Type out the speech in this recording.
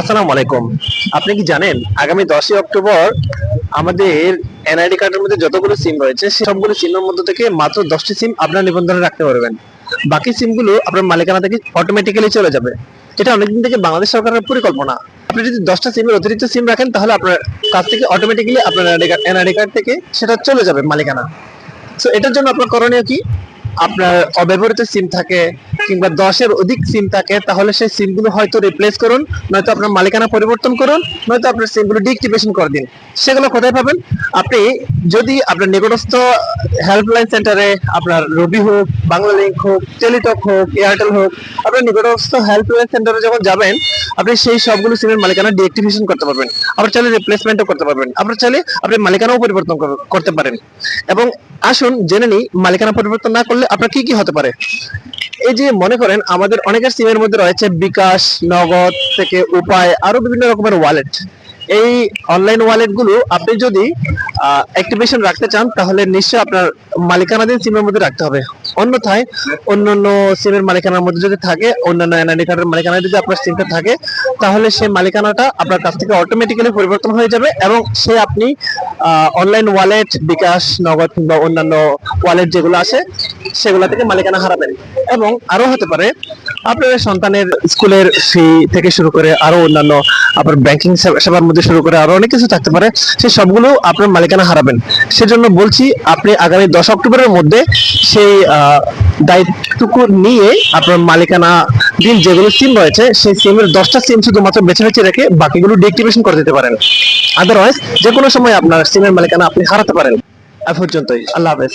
আসসালামু আলাইকুম। আপনি কি জানেন, আগামী দশই অক্টোবর আমাদের এনআইডি কার্ডের মধ্যে যতগুলো সিম রয়েছে, সে সবগুলো সিমের মধ্যে থেকে মাত্র দশটি সিম আপনার নিবন্ধনে রাখতে পারবেন। বাকি সিমগুলো আপনার মালিকানা থেকে অটোমেটিক্যালি চলে যাবে। এটা অনেকদিন থেকে বাংলাদেশ সরকারের পরিকল্পনা। আপনি যদি দশটা সিমের অতিরিক্ত সিম রাখেন, তাহলে আপনার কাছ থেকে অটোমেটিক্যালি আপনার এনআইডি কার্ড থেকে সেটা চলে যাবে মালিকানা। তো এটার জন্য আপনার করণীয় কি? আপনার অব্যবহৃত সিম থাকে কিংবা দশের অধিক সিম থাকে, তাহলে সেই সিমগুলো হয়তো রিপ্লেস করুন, নয়তো আপনার মালিকানা পরিবর্তন করুন, নয়তো আপনার সিমগুলো ডিএক্টিভেশন করে দিন। সেগুলো কোথায় পাবেন? আপনি যদি আপনার নিকটস্থ হেল্পলাইন সেন্টারে আপনার রবি হোক বাংলা লিঙ্ক হোক টেলিটক হোক এয়ারটেল হোক, আপনার নিকটস্থ হেল্পলাইন সেন্টারে যখন যাবেন আপনি সেই সবগুলো সিমের মালিকানা ডিএক্টিভেশন করতে পারবেন। আবার চাইলে রিপ্লেসমেন্টও করতে পারবেন। আবার চাইলে আপনি মালিকানাও পরিবর্তন করতে পারেন। এবং আসুন, জেনে নিই, মালিকানা পরিবর্তন না করলে আপনার কি কি হতে পারে? এই যে মনে করেন, আমাদের অনেকের সিমের মধ্যে রয়েছে বিকাশ, নগদ থেকে উপায়, আরও বিভিন্ন রকমের ওয়ালেট এই অনলাইন ওয়ালেটগুলো আপনি যদি অ্যাক্টিভেশন রাখতে চান, তাহলে নিশ্চয়ই আপনার মালিকানাধীন সিমের মধ্যে রাখতে হবে। অন্যথায় অন্যান্য সিমের মালিকানার মধ্যে যদি থাকে, অন্যান্য এনআইডি কার্ডের মালিকানায় যদি আপনার সিমটা থাকে, তাহলে সেই মালিকানাটা আপনার কাছ থেকে অটোমেটিক্যালি পরিবর্তন হয়ে যাবে এবং সে আপনি অনলাইন ওয়ালেট বিকাশ, নগদ কিংবা অন্যান্য ওয়ালেট যেগুলো আছে, সেগুলো থেকে মালিকানা হারাবেন এবং আরও হতে পারে, আপনার সন্তানের স্কুলের ফি থেকে শুরু করে আরও অন্যান্য, আপনার ব্যাংকিং সেবার মধ্যে শুরু করে আরও অনেক কিছু থাকতে পারে সেই সবগুলো আপনার মালিকানা হারাবেন। সেজন্য বলছি, আপনি আগামী দশ অক্টোবরের মধ্যে সেই দায়িত্বটুকু নিয়ে আপনার মালিকানা দিন যেগুলো সিম রয়েছে, সেই সিমের দশটা সিম শুধুমাত্র বেছে বেছে রেখে বাকিগুলো ডিএক্টিভেশন করে দিতে পারেন। আদারওয়াইজ যে কোনো সময় আপনার সিমের মালিকানা আপনি হারাতে পারেন। আজ পর্যন্তই, আল্লাহ হাফেজ।